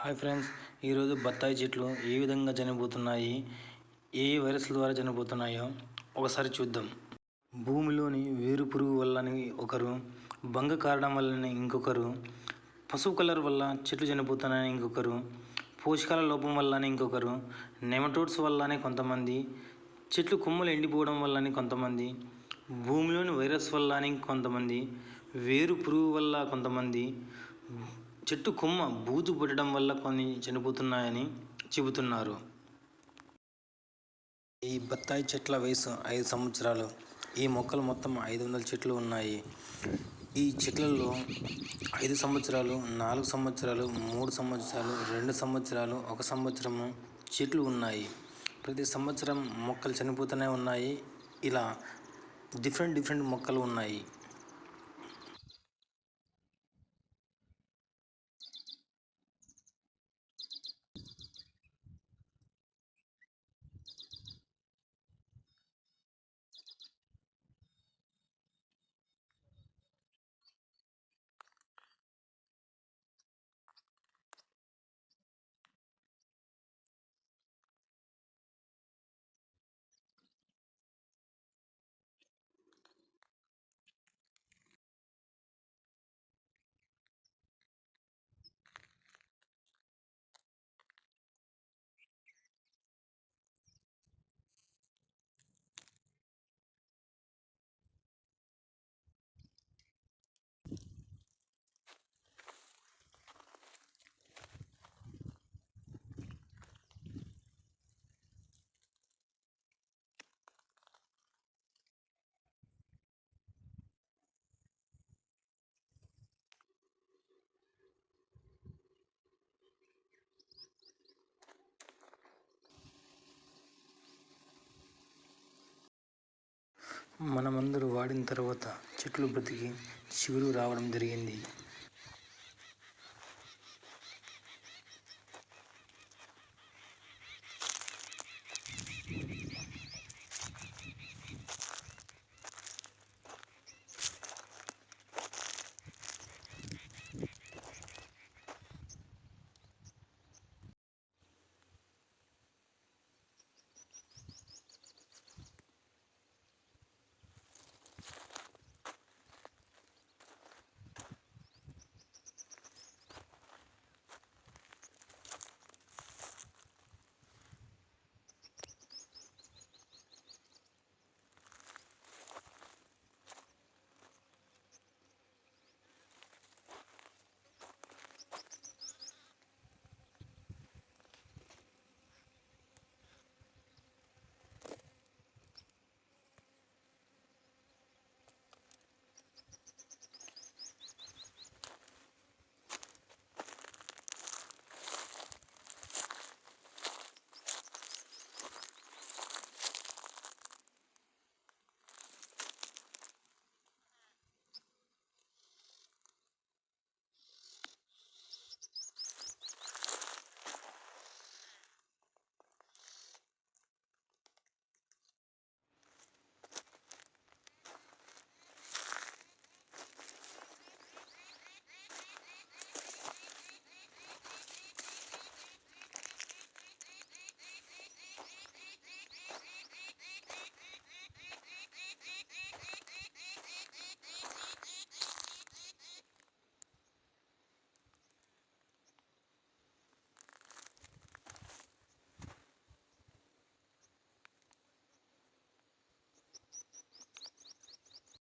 Hi friends ఈరోజు బత్తాయి చెట్లు ఏ విధంగా చనిపోతున్నాయి ఏ ఏ వైరస్ల ద్వారా చనిపోతున్నాయో ఒకసారి చూద్దాం. భూమిలోని వేరు పురుగు వల్లని ఒకరు బంగ కారడం వల్లని ఇంకొకరు పసుపు కలర్ వల్ల చెట్లు చనిపోతున్నాయని ఇంకొకరు పోషకాల లోపం వల్లని ఇంకొకరు నెమటోడ్స్ వల్లనే కొంతమంది చెట్లు కొమ్మలు ఎండిపోవడం వల్లని కొంతమంది భూమిలోని వైరస్ వల్ల అని కొంతమంది వేరు పురుగు వల్ల కొంతమంది చెట్టు కొమ్మ బూజు పట్టడం వల్ల కొన్ని చనిపోతున్నాయని చెబుతున్నారు. ఈ బత్తాయి చెట్ల వయసు ఐదు సంవత్సరాలు. ఈ మొక్కలు మొత్తం ఐదు వందల చెట్లు ఉన్నాయి. ఈ చెట్లలో ఐదు సంవత్సరాలు నాలుగు సంవత్సరాలు మూడు సంవత్సరాలు రెండు సంవత్సరాలు ఒక సంవత్సరము చెట్లు ఉన్నాయి. ప్రతి సంవత్సరం మొక్కలు చనిపోతూనే ఉన్నాయి. ఇలా డిఫరెంట్ డిఫరెంట్ మొక్కలు ఉన్నాయి. మనమందరూ వాడిన తర్వాత చెట్లు బ్రతికి చిగురు రావడం జరిగింది.